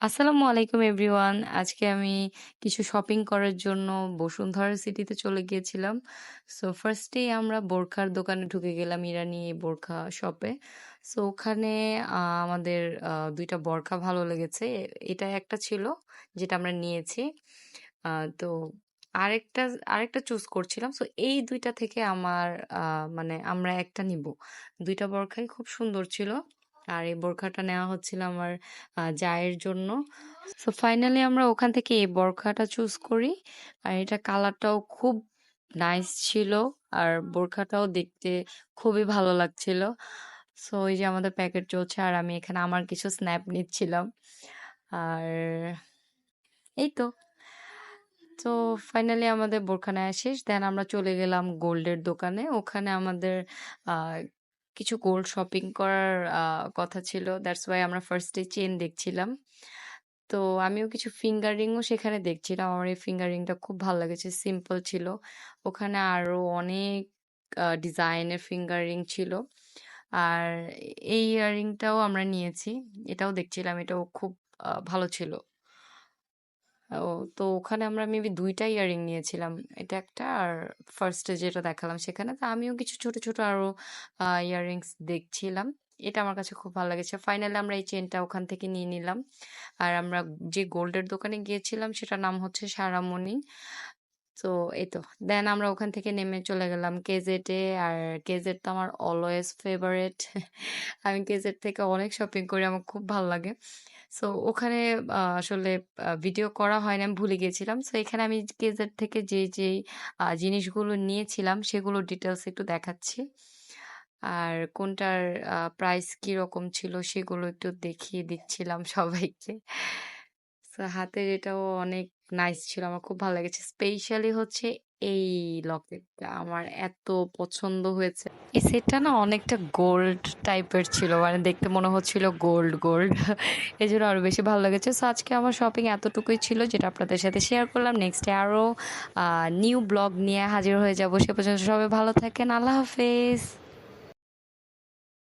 আসসালামু আলাইকুম এভরিওয়ান। আজকে আমি কিছু শপিং করার জন্য বসুন্ধরা সিটিতে চলে গিয়েছিলাম। সো ফার্স্ট এই আমরা বোরখার দোকানে ঢুকে গেলাম ইরানি বোরখা শপে। সো ওখানে আমাদের, আ ২ টা বোরখা ভালো লেগেছে। এটা একটা ছিল যেটা আমরা নিয়েছি। তো আরেকটা আরেকটা চুজ করছিলাম। সো এই ২ টা থেকে আমার মানে আমরা একটা নিবো। ২ টা বোরখাই খুব সুন্দর ছিল। আর এই বোরখাটা নেওয়া হচ্ছিল আমার জায়ের জন্য। সো ফাইনালি আমরা ওখান থেকে এই বোরখাটা চুজ করি। আর এটা কালারটাও খুব নাইস ছিল। আর বোরখাটাও দেখতে খুবই ভালো লাগছিল। সো এই যে আমাদের প্যাকেট চলছে আর আমি এখানে আমার কিছু স্ন্যাপ নিচ্ছিলাম। আর এই তো। তো ফাইনালি আমাদের বোরখানায় নেয়া শেষ। দেন আমরা চলে গেলাম গোল্ডের দোকানে। ওখানে আমাদের কিছু গোল্ড শপিং করার কথা ছিল। দ্যাটস ওয়াই আমরা ফার্স্ট এ চেইন দেখছিলাম। তো আমিও কিছু ফিঙ্গার রিংও সেখানে দেখছিলাম। আমার এই ফিঙ্গার রিংটা খুব ভালো লেগেছে। সিম্পল ছিল। ওখানে আরও অনেক ডিজাইনের ফিঙ্গার রিং ছিল। আর এই ইয়াররিংটাও আমরা নিয়েছি। এটাও দেখছিলাম। এটাও খুব ভালো ছিল। ও তো ওখানে আমরা মেবি ২ টা ইয়াররিং নিয়েছিলাম। এটা একটা আর ফার্স্টে যেটা দেখালাম সেখানে। তো আমিও কিছু ছোট, ছোট আরও ইয়ারিংস দেখছিলাম। এটা আমার কাছে খুব ভালো লেগেছে। ফাইনালি আমরা এই চেনটা ওখান থেকে নিয়ে নিলাম। আর আমরা যে গোল্ডের দোকানে গিয়েছিলাম সেটার নাম হচ্ছে সারামণি। তো এই তো। দেন আমরা ওখান থেকে নেমে চলে গেলাম কেজেটে আর কেজেড তো আমার অলওয়েজ ফেভারেট আমি কেজেট থেকে অনেক শপিং করি। আমার খুব ভালো লাগে। সো ওখানে আসলে ভিডিও করা হয়নি। আমি ভুলে গিয়েছিলাম। সো এখানে আমি কেজেট থেকে যেই আ, জিনিসগুলো নিয়েছিলাম, সেগুলো ডিটেইলস একটু দেখাচ্ছি। আর কোনটার প্রাইস কীরকম ছিল, সেগুলো একটু দেখিয়ে দিচ্ছিলাম সবাইকে। সো হাতের এটাও অনেক নাইস ছিল। আমার খুব ভালো লেগেছে। স্পেশালি হচ্ছে এই লকেটটা আমার এত পছন্দ হয়েছে। এই সেটটা না অনেকটা গোল্ড টাইপের ছিল। মানে দেখতে মনে হচ্ছিল গোল্ড, গোল্ড। এজন্য আরও বেশি ভালো লেগেছে। সো আজকে আমার শপিং এতটুকুই ছিল যেটা আপনাদের সাথে শেয়ার করলাম। নেক্সট ডে আরও নিউ ব্লগ নিয়ে হাজির হয়ে যাব। সে পর্যন্ত সবাই ভালো থাকেন। আল্লাহ হাফেজ।